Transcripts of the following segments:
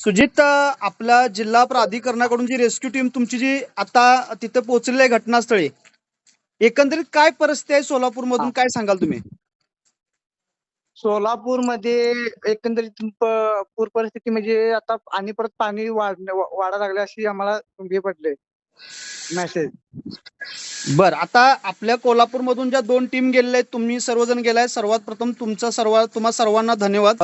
सुजित अ, आपल्या जिल्हा प्राधिकरणाकडून जी रेस्क्यू टीम तुमची जी आता तिथे पोहोचलेली आहे घटनास्थळी एकंदरीत काय परिस्थिती आहे सोलापूर मधून. काय सांगाल तुम्ही? सोलापूरमध्ये एकंदरीत प- पूर परिस्थिती म्हणजे आता आणि परत पाणी वाढ लागले अशी आम्हाला हे पडले मेसेज बर आता आपल्या कोल्हापूर मधून ज्या दोन टीम गेलेल्या आहेत तुम्ही सर्वजण गेलाय. सर्वात प्रथम तुमचा सर्व तुम्हा सर्वांना धन्यवाद.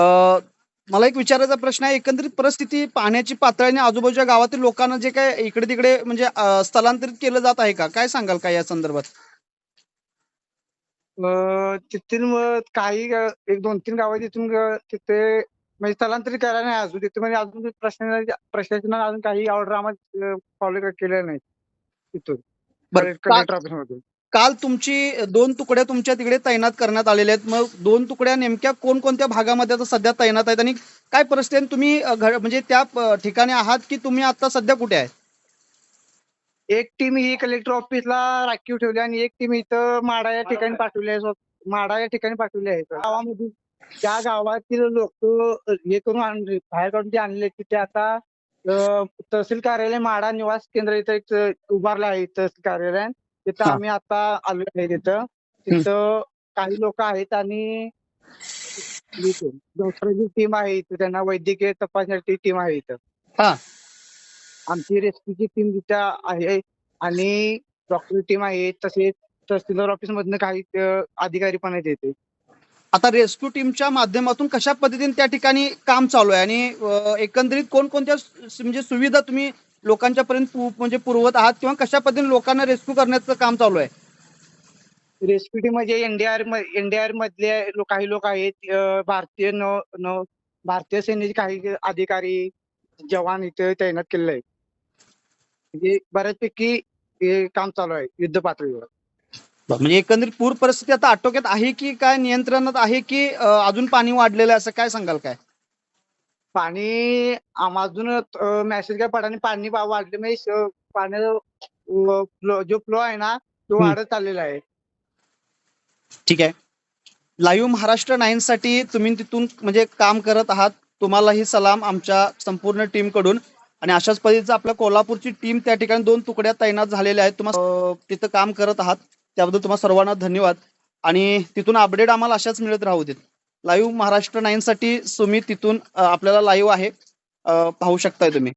मला एक विचारायचा प्रश्न आहे एकंदरीत परिस्थिती पाण्याची पातळी आणि आजूबाजूच्या गावातील लोकांना जे काय इकडे तिकडे म्हणजे स्थलांतरित केलं जात आहे का? काय सांगाल का या संदर्भात? तिथून मग काही ग- एक दोन तीन गाव तिथून ग- तिथे म्हणजे स्थलांतरित करायला नाही अजून तिथे म्हणजे अजून प्रशासन प्रशासनाने अजून काही ऑर्डर आम्हाला फॉलो केलेल्या नाही तिथून. बरं, कलेक्टर ऑफिस मधून. काल तुमची दोन तुकड्या तुमच्या तिकडे तैनात करण्यात आलेल्या आहेत. मग दोन तुकड्या नेमक्या कोणकोणत्या भागामध्ये आता सध्या तैनात आहेत आणि काय परिस्थिती आहे? तुम्ही अ, म्हणजे त्या ठिकाणी आहात की तुम्ही आता सध्या कुठे आहे? एक टीम ही कलेक्टर ऑफिसला राखीव ठेवली आणि एक टीम इथं माडा या ठिकाणी पाठवली आहे. माडा या ठिकाणी पाठवली आहे. गावामधून त्या गावातील लोक हे करून आणले बाहेर काढून ते आणले की ते आता अं, तहसील कार्यालय माडा निवास केंद्र इथं एक उभारलं आहे तहसील कार्यालय तिथं हा. आम्ही आता आलो आहे तिथं. तिथं काही लोक आहेत आणि दुसरी टीम आहे इथं त्यांना वैद्यकीय तपासण्याची टीम आहे इथं. हा. आमची रेस्क्यूची टीम तिथं आहे आणि डॉक्टर टीम आहे. तसेच तहसीलदार ऑफिस मधनं काही अं, अधिकारी पण आहेत इथे. आता रेस्क्यू टीमच्या माध्यमातून कशा पद्धतीने त्या ठिकाणी काम चालू आहे? आणि अ, एकंदरीत कोणकोणत्या सु- म्हणजे सुविधा तुम्ही लोकांच्या पर्यंत म्हणजे पुरवत आहात किंवा कशा पद्धतीने लोकांना रेस्क्यू करण्याचं काम चालू आहे? रेस्क्यू टीम म्हणजे एनडीआर एनडीआर मधले काही लोक आहेत भारतीय नौ नौ भारतीय सेनेचे काही अधिकारी जवान इथे तैनात केलेले आहेत. म्हणजे बऱ्याचपैकी हे काम चालू आहे युद्ध पातळीवर. म्हणजे एकंदरीत पूर परिस्थिती आता आटोक्यात आहे की काय नियंत्रणात आहे की अजून पाणी वाढलेलं आहे असं काय सांगाल काय? पाणी अजून मेसेज काय पडा पाणी वाढले. म्हणजे पाण्याचा जो फ्लो आहे ना तो. वाढत चाललेला आहे. ठीक आहे. लाईव्ह महाराष्ट्र नाईन साठी तुम्ही तिथून म्हणजे काम करत आहात. तुम्हालाही सलाम आमच्या संपूर्ण टीमकडून. आणि अशाच पद्धतीचं आपल्या कोल्हापूरची टीम त्या ठिकाणी दोन तुकड्या तैनात झालेल्या आहेत. तुम्हाला तिथं काम करत आहात. त्याबद्दल तुम्हाला सर्वांना धन्यवाद. आणि तिथून अपडेट आम्हाला अशाच मिळत राहू देत. लाईव्ह महाराष्ट्र नाईन साठी तुम्ही तिथून आपल्याला लाईव्ह आहे. पाहू शकताय तुम्ही.